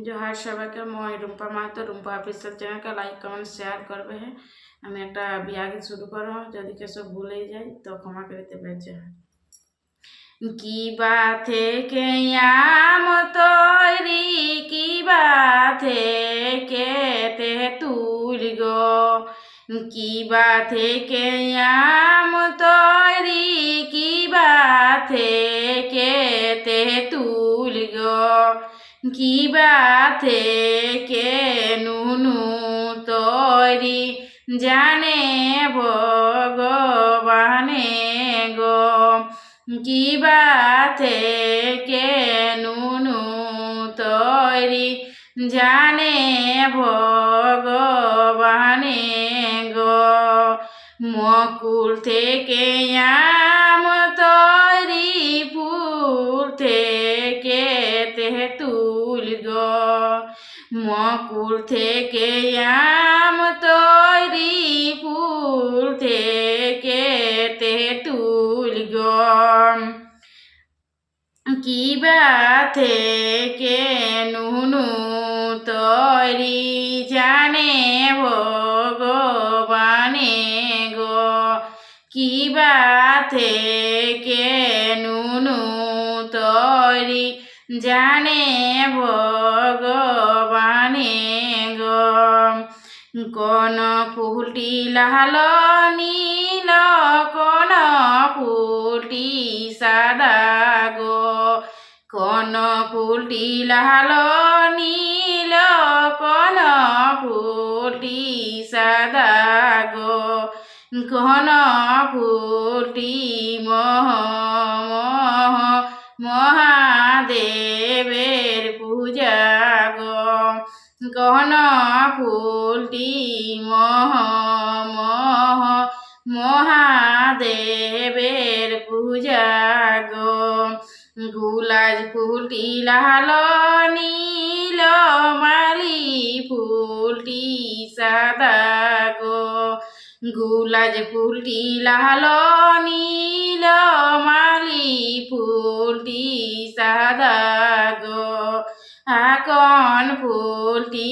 জোহার সবাইকে মই রুম্পা মাহাতো, রুম্পা অফিসিয়াল চ্যানেলকে লাইক কমেন্ট শেয়ার করবে হ্যাঁ? আমি একটা বিয়া শুরু করো যদি সব ভুলে যাই তো ক্ষমা করে দেবে জয় কিবা থেকে আম তৈরি কিবা থেকে তেঁতুল গো কিবা থেকে আম কিবা থেকে নুনু তৈরি জানে ভগবানে গো। কিবা থেকে নুনু তৈরি জানে ভগবানে গো। মকুল থেকে আম তৈরি তেঁতুল গো থেকে আম তৈরি ফুল থেকে তেঁতুল গো কিবা থেকে নুনু তৈরি জানে ভগবানে গো। কিবা থেকে জানে ভগবানে গো। কোন ফুলটি লাল, নীল, কোন ফুলটি সাদা গো। কোন ফুলটি লাল, নীল, কোন ফুলটি সাদা গো। কোন ফুলটি মহ মহ কোন ফুলটি মহ মহ, মহাদেবের পূজা গো। গুলাজ ফুলটি লাল, নীল, মালি ফুলটি সাদা গো। গুলাজ ফুলটি লাল, নীল, মালি ফুলটি সাদা গো। আকন ফুলটি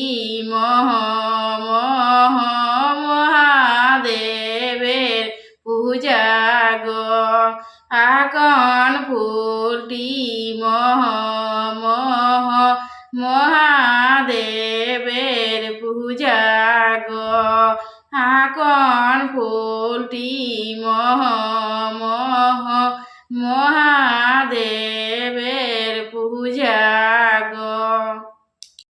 মহ মহ, মহাদেবের পূজা গো। আকন ফুলটি মহ মহ, মহাদেবের পূজা গো। আকন ফুলটি মহ মহ, মহাদেবের পূজা